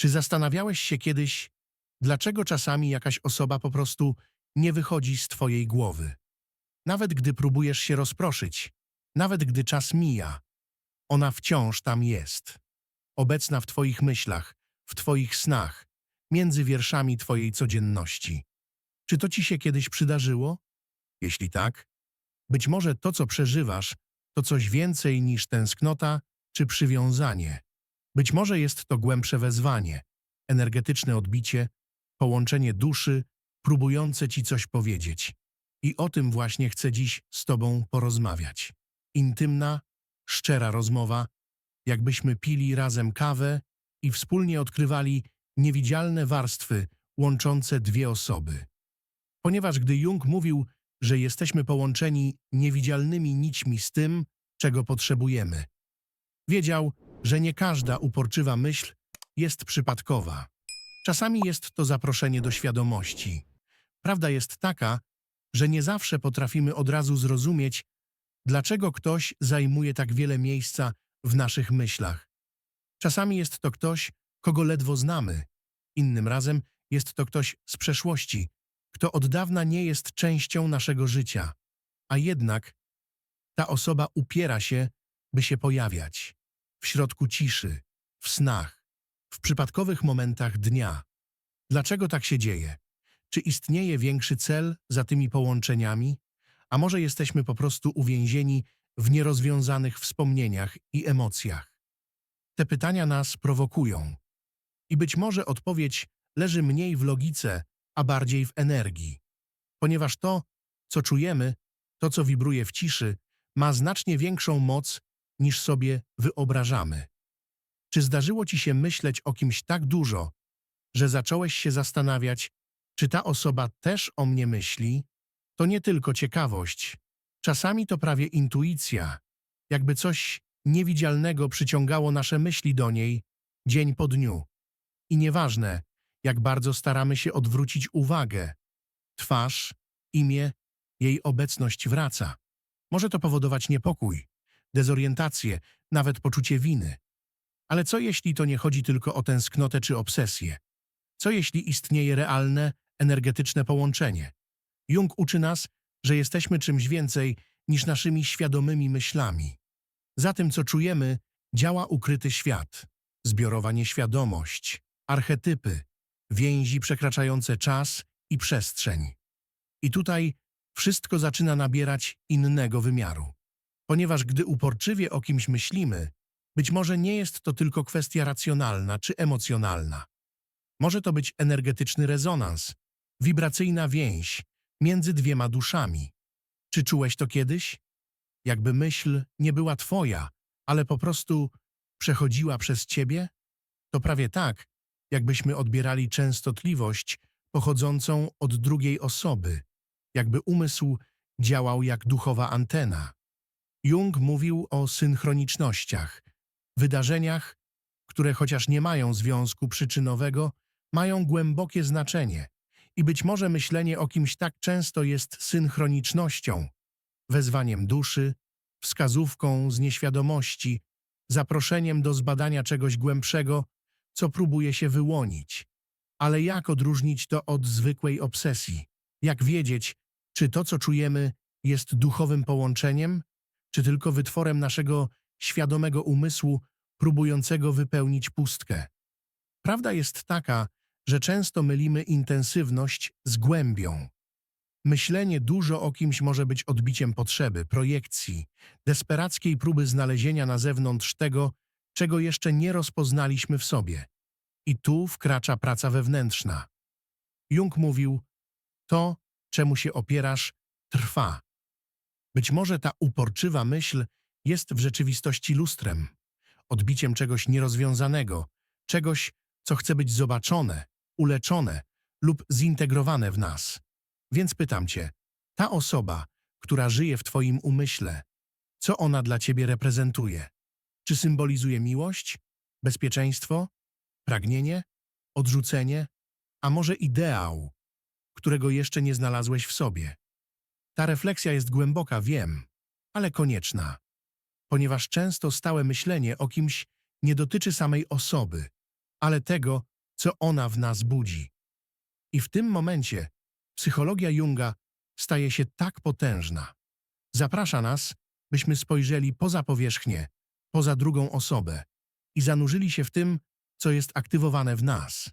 Czy zastanawiałeś się kiedyś, dlaczego czasami jakaś osoba po prostu nie wychodzi z twojej głowy? Nawet gdy próbujesz się rozproszyć, nawet gdy czas mija, ona wciąż tam jest. Obecna w twoich myślach, w twoich snach, między wierszami twojej codzienności. Czy to ci się kiedyś przydarzyło? Jeśli tak, być może to, co przeżywasz, to coś więcej niż tęsknota czy przywiązanie. Być może jest to głębsze wezwanie, energetyczne odbicie, połączenie duszy, próbujące ci coś powiedzieć. I o tym właśnie chcę dziś z tobą porozmawiać. Intymna, szczera rozmowa, jakbyśmy pili razem kawę i wspólnie odkrywali niewidzialne warstwy łączące dwie osoby. Ponieważ gdy Jung mówił, że jesteśmy połączeni niewidzialnymi nićmi z tym, czego potrzebujemy, wiedział, że nie każda uporczywa myśl jest przypadkowa. Czasami jest to zaproszenie do świadomości. Prawda jest taka, że nie zawsze potrafimy od razu zrozumieć, dlaczego ktoś zajmuje tak wiele miejsca w naszych myślach. Czasami jest to ktoś, kogo ledwo znamy, innym razem jest to ktoś z przeszłości, kto od dawna nie jest częścią naszego życia, a jednak ta osoba upiera się, by się pojawiać w środku ciszy, w snach, w przypadkowych momentach dnia. Dlaczego tak się dzieje? Czy istnieje większy cel za tymi połączeniami? A może jesteśmy po prostu uwięzieni w nierozwiązanych wspomnieniach i emocjach? Te pytania nas prowokują. I być może odpowiedź leży mniej w logice, a bardziej w energii. Ponieważ to, co czujemy, to, co wibruje w ciszy, ma znacznie większą moc, niż sobie wyobrażamy. Czy zdarzyło ci się myśleć o kimś tak dużo, że zacząłeś się zastanawiać, czy ta osoba też o mnie myśli? To nie tylko ciekawość. Czasami to prawie intuicja, jakby coś niewidzialnego przyciągało nasze myśli do niej dzień po dniu. I nieważne, jak bardzo staramy się odwrócić uwagę, twarz, imię, jej obecność wraca. Może to powodować niepokój, dezorientację, nawet poczucie winy. Ale co jeśli to nie chodzi tylko o tęsknotę czy obsesję? Co jeśli istnieje realne, energetyczne połączenie? Jung uczy nas, że jesteśmy czymś więcej niż naszymi świadomymi myślami. Za tym, co czujemy, działa ukryty świat, zbiorowa nieświadomość, archetypy, więzi przekraczające czas i przestrzeń. I tutaj wszystko zaczyna nabierać innego wymiaru. Ponieważ gdy uporczywie o kimś myślimy, być może nie jest to tylko kwestia racjonalna czy emocjonalna. Może to być energetyczny rezonans, wibracyjna więź między dwiema duszami. Czy czułeś to kiedyś? Jakby myśl nie była twoja, ale po prostu przechodziła przez ciebie? To prawie tak, jakbyśmy odbierali częstotliwość pochodzącą od drugiej osoby, jakby umysł działał jak duchowa antena. Jung mówił o synchronicznościach, wydarzeniach, które chociaż nie mają związku przyczynowego, mają głębokie znaczenie i być może myślenie o kimś tak często jest synchronicznością, wezwaniem duszy, wskazówką z nieświadomości, zaproszeniem do zbadania czegoś głębszego, co próbuje się wyłonić. Ale jak odróżnić to od zwykłej obsesji? Jak wiedzieć, czy to, co czujemy, jest duchowym połączeniem, czy tylko wytworem naszego świadomego umysłu próbującego wypełnić pustkę? Prawda jest taka, że często mylimy intensywność z głębią. Myślenie dużo o kimś może być odbiciem potrzeby, projekcji, desperackiej próby znalezienia na zewnątrz tego, czego jeszcze nie rozpoznaliśmy w sobie. I tu wkracza praca wewnętrzna. Jung mówił, to, czemu się opierasz, trwa. Być może ta uporczywa myśl jest w rzeczywistości lustrem, odbiciem czegoś nierozwiązanego, czegoś, co chce być zobaczone, uleczone lub zintegrowane w nas. Więc pytam cię, ta osoba, która żyje w twoim umyśle, co ona dla ciebie reprezentuje? Czy symbolizuje miłość, bezpieczeństwo, pragnienie, odrzucenie, a może ideał, którego jeszcze nie znalazłeś w sobie? Ta refleksja jest głęboka, wiem, ale konieczna, ponieważ często stałe myślenie o kimś nie dotyczy samej osoby, ale tego, co ona w nas budzi. I w tym momencie psychologia Junga staje się tak potężna. Zaprasza nas, byśmy spojrzeli poza powierzchnię, poza drugą osobę i zanurzyli się w tym, co jest aktywowane w nas.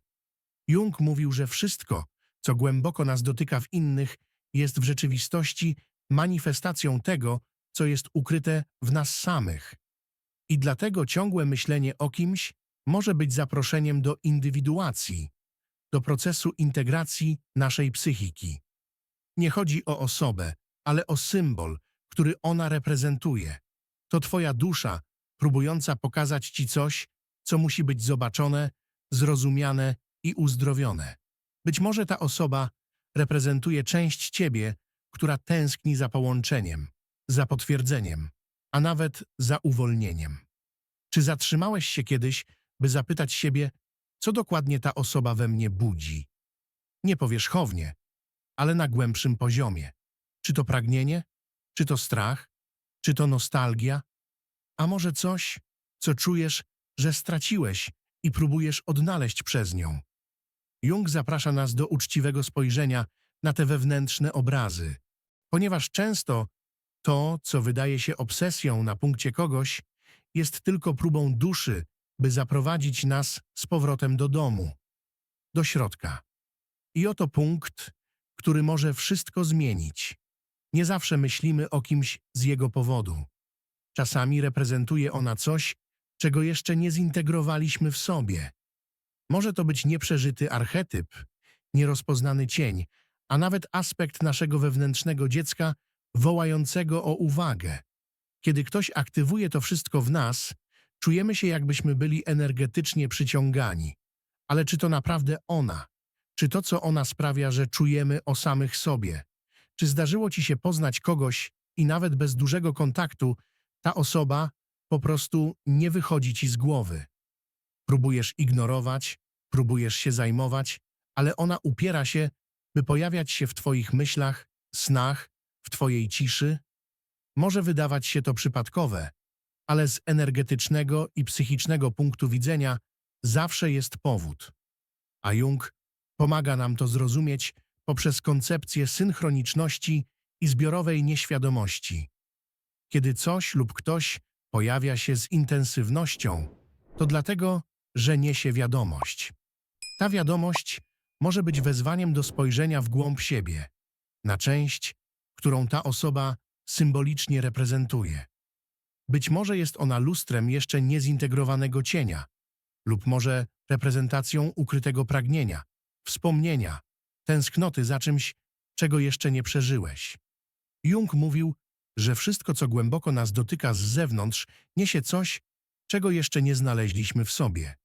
Jung mówił, że wszystko, co głęboko nas dotyka w innych, jest w rzeczywistości manifestacją tego, co jest ukryte w nas samych. I dlatego ciągłe myślenie o kimś może być zaproszeniem do indywiduacji, do procesu integracji naszej psychiki. Nie chodzi o osobę, ale o symbol, który ona reprezentuje. To Twoja dusza, próbująca pokazać Ci coś, co musi być zobaczone, zrozumiane i uzdrowione. Być może ta osoba reprezentuje część Ciebie, która tęskni za połączeniem, za potwierdzeniem, a nawet za uwolnieniem. Czy zatrzymałeś się kiedyś, by zapytać siebie, co dokładnie ta osoba we mnie budzi? Nie powierzchownie, ale na głębszym poziomie. Czy to pragnienie? Czy to strach? Czy to nostalgia? A może coś, co czujesz, że straciłeś i próbujesz odnaleźć przez nią? Jung zaprasza nas do uczciwego spojrzenia na te wewnętrzne obrazy, ponieważ często to, co wydaje się obsesją na punkcie kogoś, jest tylko próbą duszy, by zaprowadzić nas z powrotem do domu, do środka. I oto punkt, który może wszystko zmienić. Nie zawsze myślimy o kimś z jego powodu. Czasami reprezentuje ona coś, czego jeszcze nie zintegrowaliśmy w sobie. Może to być nieprzeżyty archetyp, nierozpoznany cień, a nawet aspekt naszego wewnętrznego dziecka wołającego o uwagę. Kiedy ktoś aktywuje to wszystko w nas, czujemy się jakbyśmy byli energetycznie przyciągani. Ale czy to naprawdę ona? Czy to, co ona sprawia, że czujemy o samych sobie? Czy zdarzyło ci się poznać kogoś i nawet bez dużego kontaktu ta osoba po prostu nie wychodzi ci z głowy? Próbujesz ignorować, próbujesz się zajmować, ale ona upiera się, by pojawiać się w twoich myślach, snach, w twojej ciszy? Może wydawać się to przypadkowe, ale z energetycznego i psychicznego punktu widzenia zawsze jest powód. A Jung pomaga nam to zrozumieć poprzez koncepcję synchroniczności i zbiorowej nieświadomości. Kiedy coś lub ktoś pojawia się z intensywnością, to dlatego, że niesie wiadomość. Ta wiadomość może być wezwaniem do spojrzenia w głąb siebie, na część, którą ta osoba symbolicznie reprezentuje. Być może jest ona lustrem jeszcze niezintegrowanego cienia, lub może reprezentacją ukrytego pragnienia, wspomnienia, tęsknoty za czymś, czego jeszcze nie przeżyłeś. Jung mówił, że wszystko, co głęboko nas dotyka z zewnątrz, niesie coś, czego jeszcze nie znaleźliśmy w sobie.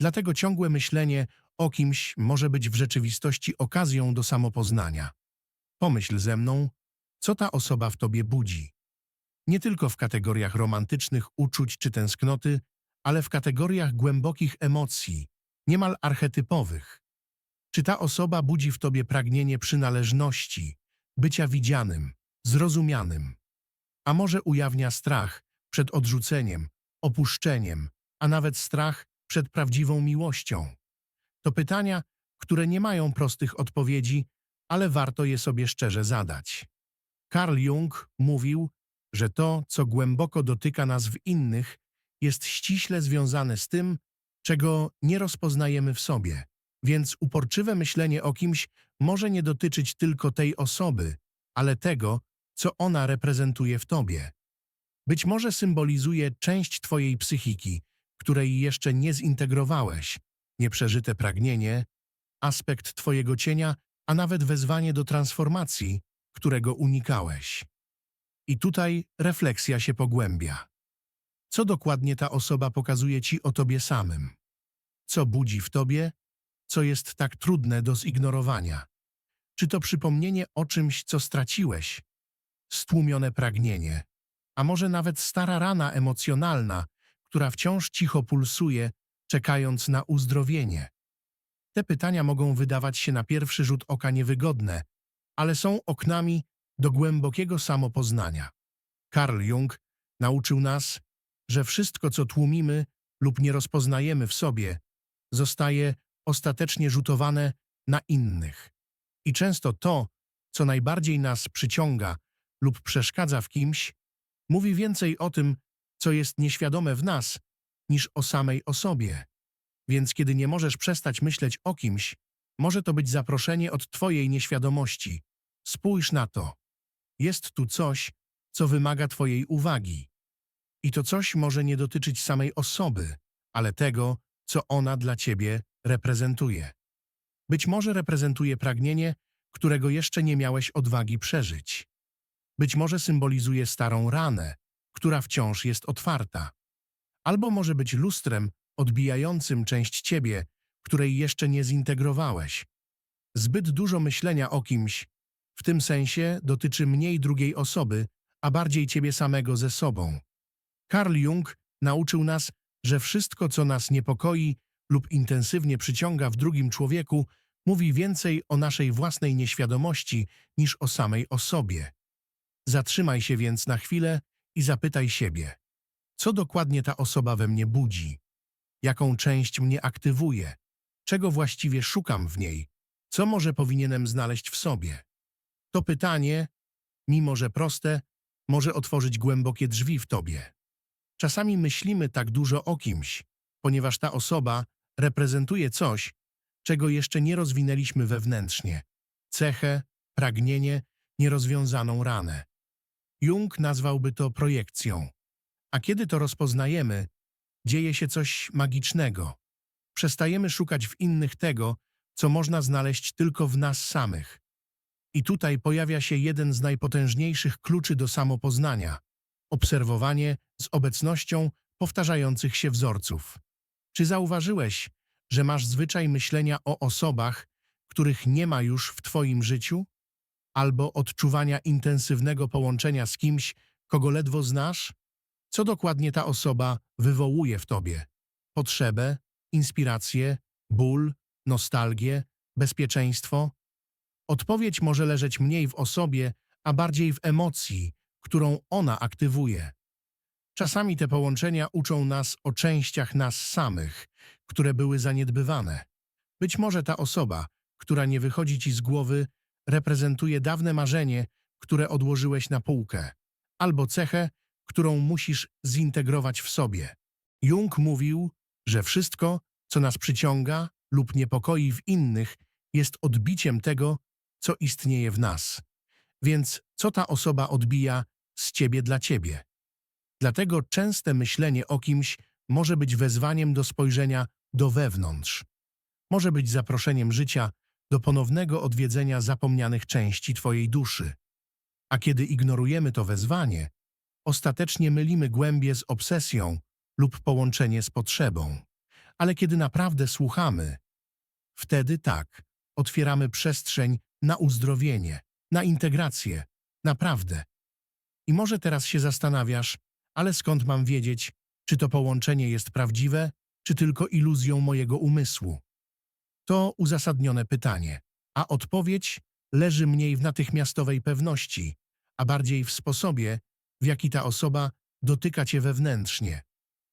Dlatego ciągłe myślenie o kimś może być w rzeczywistości okazją do samopoznania. Pomyśl ze mną, co ta osoba w tobie budzi. Nie tylko w kategoriach romantycznych uczuć czy tęsknoty, ale w kategoriach głębokich emocji, niemal archetypowych. Czy ta osoba budzi w tobie pragnienie przynależności, bycia widzianym, zrozumianym? A może ujawnia strach przed odrzuceniem, opuszczeniem, a nawet strach przed prawdziwą miłością? To pytania, które nie mają prostych odpowiedzi, ale warto je sobie szczerze zadać. Carl Jung mówił, że to, co głęboko dotyka nas w innych, jest ściśle związane z tym, czego nie rozpoznajemy w sobie. Więc uporczywe myślenie o kimś może nie dotyczyć tylko tej osoby, ale tego, co ona reprezentuje w tobie. Być może symbolizuje część twojej psychiki, której jeszcze nie zintegrowałeś, nieprzeżyte pragnienie, aspekt twojego cienia, a nawet wezwanie do transformacji, którego unikałeś. I tutaj refleksja się pogłębia. Co dokładnie ta osoba pokazuje ci o tobie samym? Co budzi w tobie? Co jest tak trudne do zignorowania? Czy to przypomnienie o czymś, co straciłeś? Stłumione pragnienie, a może nawet stara rana emocjonalna, która wciąż cicho pulsuje, czekając na uzdrowienie? Te pytania mogą wydawać się na pierwszy rzut oka niewygodne, ale są oknami do głębokiego samopoznania. Carl Jung nauczył nas, że wszystko, co tłumimy lub nie rozpoznajemy w sobie, zostaje ostatecznie rzutowane na innych. I często to, co najbardziej nas przyciąga lub przeszkadza w kimś, mówi więcej o tym, co jest nieświadome w nas, niż o samej osobie. Więc kiedy nie możesz przestać myśleć o kimś, może to być zaproszenie od Twojej nieświadomości. Spójrz na to. Jest tu coś, co wymaga Twojej uwagi. I to coś może nie dotyczyć samej osoby, ale tego, co ona dla Ciebie reprezentuje. Być może reprezentuje pragnienie, którego jeszcze nie miałeś odwagi przeżyć. Być może symbolizuje starą ranę, która wciąż jest otwarta. Albo może być lustrem odbijającym część ciebie, której jeszcze nie zintegrowałeś. Zbyt dużo myślenia o kimś, w tym sensie dotyczy mniej drugiej osoby, a bardziej ciebie samego ze sobą. Carl Jung nauczył nas, że wszystko, co nas niepokoi lub intensywnie przyciąga w drugim człowieku, mówi więcej o naszej własnej nieświadomości niż o samej osobie. Zatrzymaj się więc na chwilę i zapytaj siebie, co dokładnie ta osoba we mnie budzi, jaką część mnie aktywuje, czego właściwie szukam w niej, co może powinienem znaleźć w sobie. To pytanie, mimo że proste, może otworzyć głębokie drzwi w tobie. Czasami myślimy tak dużo o kimś, ponieważ ta osoba reprezentuje coś, czego jeszcze nie rozwinęliśmy wewnętrznie. Cechę, pragnienie, nierozwiązaną ranę. Jung nazwałby to projekcją. A kiedy to rozpoznajemy, dzieje się coś magicznego. Przestajemy szukać w innych tego, co można znaleźć tylko w nas samych. I tutaj pojawia się jeden z najpotężniejszych kluczy do samopoznania obserwowanie z obecnością powtarzających się wzorców. Czy zauważyłeś, że masz zwyczaj myślenia o osobach, których nie ma już w Twoim życiu? Albo odczuwania intensywnego połączenia z kimś, kogo ledwo znasz? Co dokładnie ta osoba wywołuje w Tobie? Potrzebę, inspirację, ból, nostalgię, bezpieczeństwo? Odpowiedź może leżeć mniej w osobie, a bardziej w emocji, którą ona aktywuje. Czasami te połączenia uczą nas o częściach nas samych, które były zaniedbywane. Być może ta osoba, która nie wychodzi ci z głowy, reprezentuje dawne marzenie, które odłożyłeś na półkę, albo cechę, którą musisz zintegrować w sobie. Jung mówił, że wszystko, co nas przyciąga lub niepokoi w innych, jest odbiciem tego, co istnieje w nas. Więc co ta osoba odbija z ciebie dla ciebie? Dlatego częste myślenie o kimś może być wezwaniem do spojrzenia do wewnątrz. Może być zaproszeniem życia do ponownego odwiedzenia zapomnianych części Twojej duszy. A kiedy ignorujemy to wezwanie, ostatecznie mylimy głębie z obsesją lub połączenie z potrzebą. Ale kiedy naprawdę słuchamy, wtedy tak, otwieramy przestrzeń na uzdrowienie, na integrację, naprawdę. I może teraz się zastanawiasz, ale skąd mam wiedzieć, czy to połączenie jest prawdziwe, czy tylko iluzją mojego umysłu? To uzasadnione pytanie, a odpowiedź leży mniej w natychmiastowej pewności, a bardziej w sposobie, w jaki ta osoba dotyka cię wewnętrznie.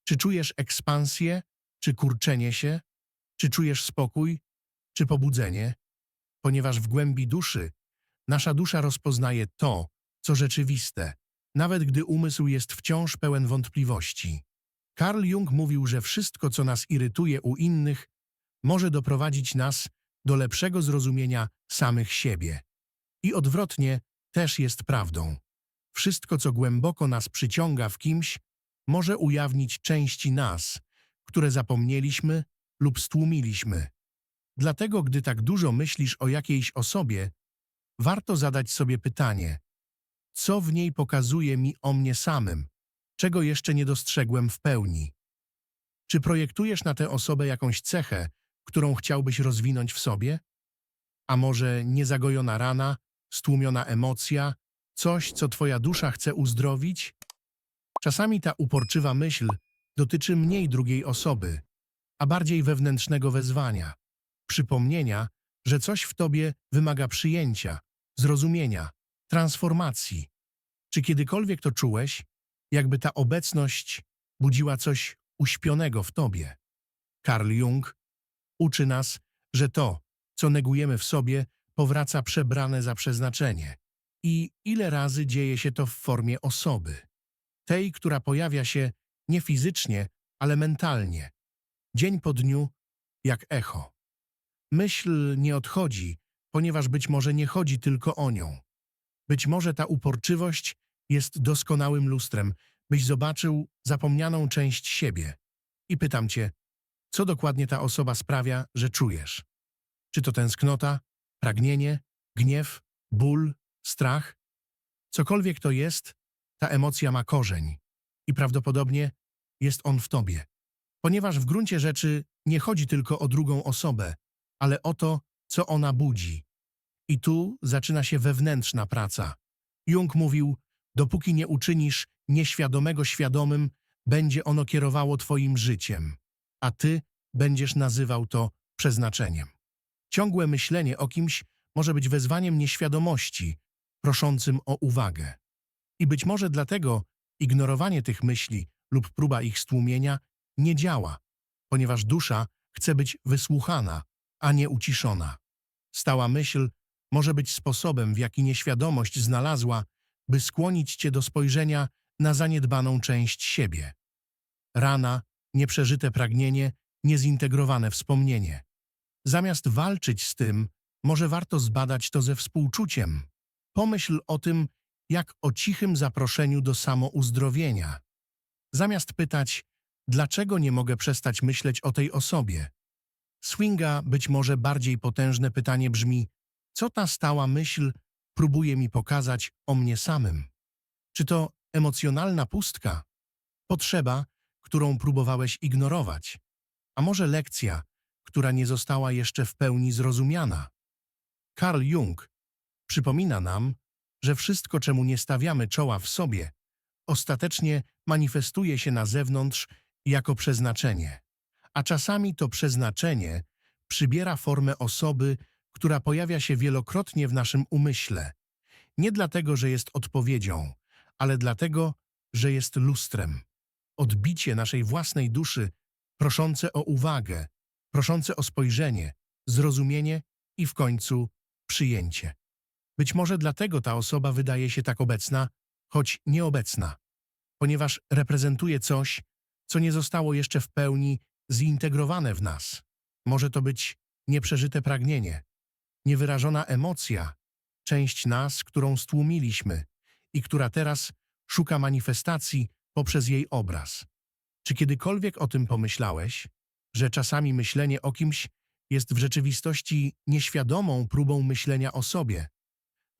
Czy czujesz ekspansję, czy kurczenie się? Czy czujesz spokój, czy pobudzenie? Ponieważ w głębi duszy nasza dusza rozpoznaje to, co rzeczywiste, nawet gdy umysł jest wciąż pełen wątpliwości. Carl Jung mówił, że wszystko, co nas irytuje u innych, może doprowadzić nas do lepszego zrozumienia samych siebie. I odwrotnie też jest prawdą. Wszystko, co głęboko nas przyciąga w kimś, może ujawnić części nas, które zapomnieliśmy lub stłumiliśmy. Dlatego, gdy tak dużo myślisz o jakiejś osobie, warto zadać sobie pytanie, co w niej pokazuje mi o mnie samym, czego jeszcze nie dostrzegłem w pełni. Czy projektujesz na tę osobę jakąś cechę, którą chciałbyś rozwinąć w sobie? A może niezagojona rana, stłumiona emocja, coś, co twoja dusza chce uzdrowić? Czasami ta uporczywa myśl dotyczy mniej drugiej osoby, a bardziej wewnętrznego wezwania, przypomnienia, że coś w tobie wymaga przyjęcia, zrozumienia, transformacji. Czy kiedykolwiek to czułeś, jakby ta obecność budziła coś uśpionego w tobie? Carl Jung uczy nas, że to, co negujemy w sobie, powraca przebrane za przeznaczenie. I ile razy dzieje się to w formie osoby? Tej, która pojawia się nie fizycznie, ale mentalnie. Dzień po dniu, jak echo. Myśl nie odchodzi, ponieważ być może nie chodzi tylko o nią. Być może ta uporczywość jest doskonałym lustrem, byś zobaczył zapomnianą część siebie. I pytam cię, co dokładnie ta osoba sprawia, że czujesz? Czy to tęsknota, pragnienie, gniew, ból, strach? Cokolwiek to jest, ta emocja ma korzeń i prawdopodobnie jest on w tobie. Ponieważ w gruncie rzeczy nie chodzi tylko o drugą osobę, ale o to, co ona budzi. I tu zaczyna się wewnętrzna praca. Jung mówił, dopóki nie uczynisz nieświadomego świadomym, będzie ono kierowało twoim życiem, a ty będziesz nazywał to przeznaczeniem. Ciągłe myślenie o kimś może być wezwaniem nieświadomości, proszącym o uwagę. I być może dlatego ignorowanie tych myśli lub próba ich stłumienia nie działa, ponieważ dusza chce być wysłuchana, a nie uciszona. Stała myśl może być sposobem, w jaki nieświadomość znalazła, by skłonić cię do spojrzenia na zaniedbaną część siebie. Rana, nieprzeżyte pragnienie, niezintegrowane wspomnienie. Zamiast walczyć z tym, może warto zbadać to ze współczuciem. Pomyśl o tym, jak o cichym zaproszeniu do samouzdrowienia. Zamiast pytać, dlaczego nie mogę przestać myśleć o tej osobie? Swinga być może bardziej potężne pytanie brzmi, co ta stała myśl próbuje mi pokazać o mnie samym? Czy to emocjonalna pustka? Potrzeba, którą próbowałeś ignorować? A może lekcja, która nie została jeszcze w pełni zrozumiana? Carl Jung przypomina nam, że wszystko, czemu nie stawiamy czoła w sobie, ostatecznie manifestuje się na zewnątrz jako przeznaczenie. A czasami to przeznaczenie przybiera formę osoby, która pojawia się wielokrotnie w naszym umyśle. Nie dlatego, że jest odpowiedzią, ale dlatego, że jest lustrem. Odbicie naszej własnej duszy, proszące o uwagę, proszące o spojrzenie, zrozumienie i w końcu przyjęcie. Być może dlatego ta osoba wydaje się tak obecna, choć nieobecna, ponieważ reprezentuje coś, co nie zostało jeszcze w pełni zintegrowane w nas. Może to być nieprzeżyte pragnienie, niewyrażona emocja, część nas, którą stłumiliśmy i która teraz szuka manifestacji poprzez jej obraz. Czy kiedykolwiek o tym pomyślałeś, że czasami myślenie o kimś jest w rzeczywistości nieświadomą próbą myślenia o sobie?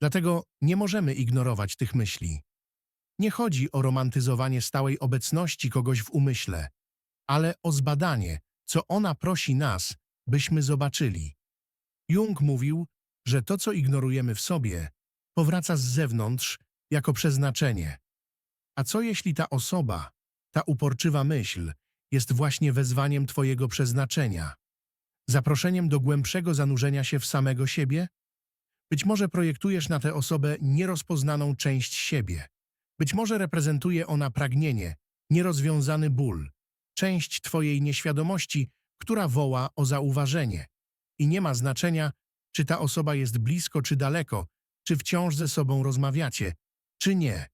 Dlatego nie możemy ignorować tych myśli. Nie chodzi o romantyzowanie stałej obecności kogoś w umyśle, ale o zbadanie, co ona prosi nas, byśmy zobaczyli. Jung mówił, że to, co ignorujemy w sobie, powraca z zewnątrz jako przeznaczenie. A co jeśli ta osoba, ta uporczywa myśl, jest właśnie wezwaniem Twojego przeznaczenia? Zaproszeniem do głębszego zanurzenia się w samego siebie? Być może projektujesz na tę osobę nierozpoznaną część siebie. Być może reprezentuje ona pragnienie, nierozwiązany ból, część Twojej nieświadomości, która woła o zauważenie. I nie ma znaczenia, czy ta osoba jest blisko czy daleko, czy wciąż ze sobą rozmawiacie, czy nie.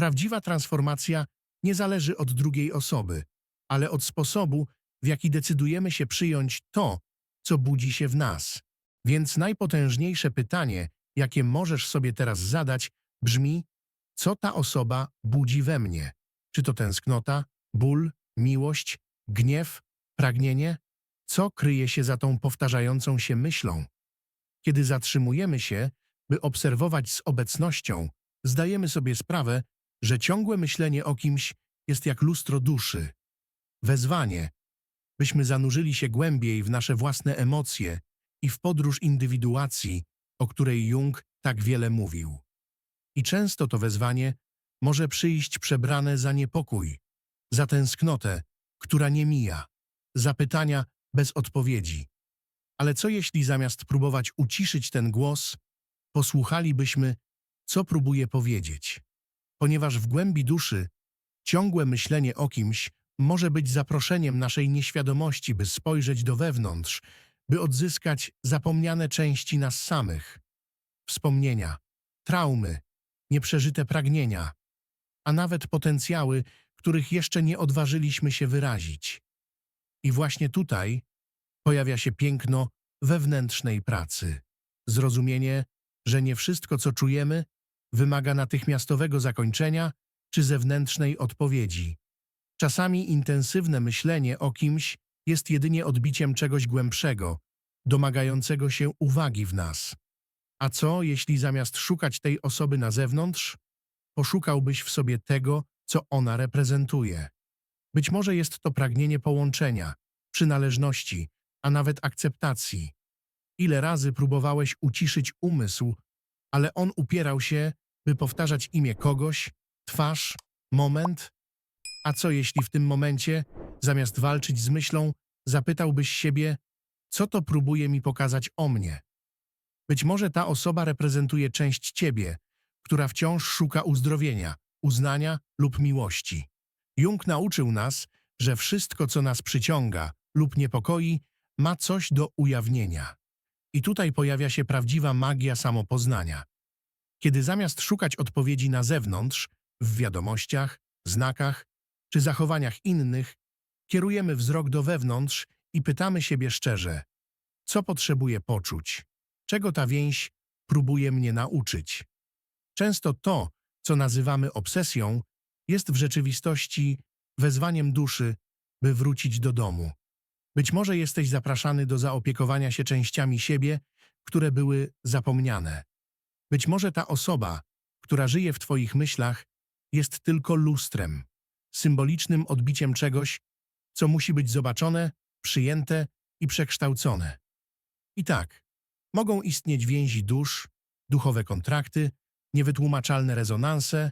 Prawdziwa transformacja nie zależy od drugiej osoby, ale od sposobu, w jaki decydujemy się przyjąć to, co budzi się w nas. Więc najpotężniejsze pytanie, jakie możesz sobie teraz zadać, brzmi: co ta osoba budzi we mnie? Czy to tęsknota, ból, miłość, gniew, pragnienie? Co kryje się za tą powtarzającą się myślą? Kiedy zatrzymujemy się, by obserwować z obecnością, zdajemy sobie sprawę, że ciągłe myślenie o kimś jest jak lustro duszy. Wezwanie, byśmy zanurzyli się głębiej w nasze własne emocje i w podróż indywiduacji, o której Jung tak wiele mówił. I często to wezwanie może przyjść przebrane za niepokój, za tęsknotę, która nie mija, za pytania bez odpowiedzi. Ale co jeśli zamiast próbować uciszyć ten głos, posłuchalibyśmy, co próbuje powiedzieć? Ponieważ w głębi duszy ciągłe myślenie o kimś może być zaproszeniem naszej nieświadomości, by spojrzeć do wewnątrz, by odzyskać zapomniane części nas samych. Wspomnienia, traumy, nieprzeżyte pragnienia, a nawet potencjały, których jeszcze nie odważyliśmy się wyrazić. I właśnie tutaj pojawia się piękno wewnętrznej pracy. Zrozumienie, że nie wszystko, co czujemy, wymaga natychmiastowego zakończenia czy zewnętrznej odpowiedzi. Czasami intensywne myślenie o kimś jest jedynie odbiciem czegoś głębszego, domagającego się uwagi w nas. A co, jeśli zamiast szukać tej osoby na zewnątrz, poszukałbyś w sobie tego, co ona reprezentuje? Być może jest to pragnienie połączenia, przynależności, a nawet akceptacji. Ile razy próbowałeś uciszyć umysł, ale on upierał się, by powtarzać imię kogoś, twarz, moment? A co jeśli w tym momencie, zamiast walczyć z myślą, zapytałbyś siebie, co to próbuje mi pokazać o mnie? Być może ta osoba reprezentuje część ciebie, która wciąż szuka uzdrowienia, uznania lub miłości. Jung nauczył nas, że wszystko, co nas przyciąga lub niepokoi, ma coś do ujawnienia. I tutaj pojawia się prawdziwa magia samopoznania. Kiedy zamiast szukać odpowiedzi na zewnątrz, w wiadomościach, znakach czy zachowaniach innych, kierujemy wzrok do wewnątrz i pytamy siebie szczerze, co potrzebuję poczuć, czego ta więź próbuje mnie nauczyć. Często to, co nazywamy obsesją, jest w rzeczywistości wezwaniem duszy, by wrócić do domu. Być może jesteś zapraszany do zaopiekowania się częściami siebie, które były zapomniane. Być może ta osoba, która żyje w Twoich myślach, jest tylko lustrem, symbolicznym odbiciem czegoś, co musi być zobaczone, przyjęte i przekształcone. I tak, mogą istnieć więzi dusz, duchowe kontrakty, niewytłumaczalne rezonanse,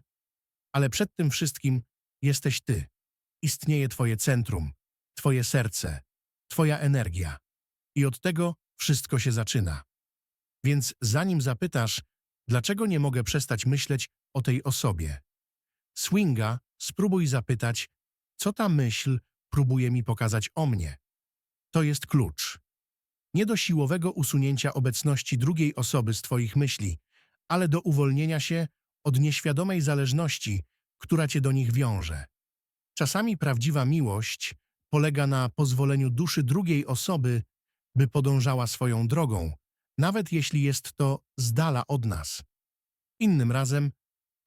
ale przed tym wszystkim jesteś Ty. Istnieje Twoje centrum, Twoje serce, Twoja energia. I od tego wszystko się zaczyna. Więc zanim zapytasz, dlaczego nie mogę przestać myśleć o tej osobie, swinga, spróbuj zapytać, co ta myśl próbuje mi pokazać o mnie. To jest klucz. Nie do siłowego usunięcia obecności drugiej osoby z Twoich myśli, ale do uwolnienia się od nieświadomej zależności, która Cię do nich wiąże. Czasami prawdziwa miłość polega na pozwoleniu duszy drugiej osoby, by podążała swoją drogą, nawet jeśli jest to z dala od nas. Innym razem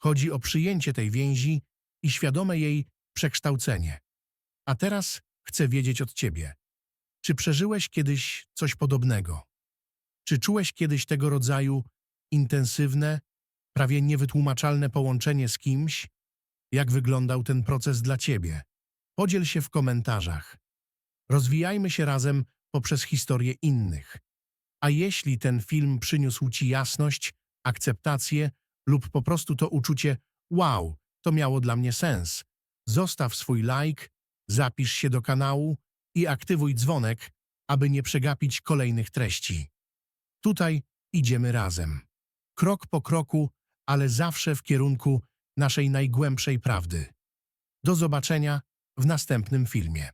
chodzi o przyjęcie tej więzi i świadome jej przekształcenie. A teraz chcę wiedzieć od Ciebie. Czy przeżyłeś kiedyś coś podobnego? Czy czułeś kiedyś tego rodzaju intensywne, prawie niewytłumaczalne połączenie z kimś? Jak wyglądał ten proces dla Ciebie? Podziel się w komentarzach. Rozwijajmy się razem poprzez historię innych. A jeśli ten film przyniósł Ci jasność, akceptację lub po prostu to uczucie wow, to miało dla mnie sens, zostaw swój like, zapisz się do kanału i aktywuj dzwonek, aby nie przegapić kolejnych treści. Tutaj idziemy razem. Krok po kroku, ale zawsze w kierunku naszej najgłębszej prawdy. Do zobaczenia w następnym filmie.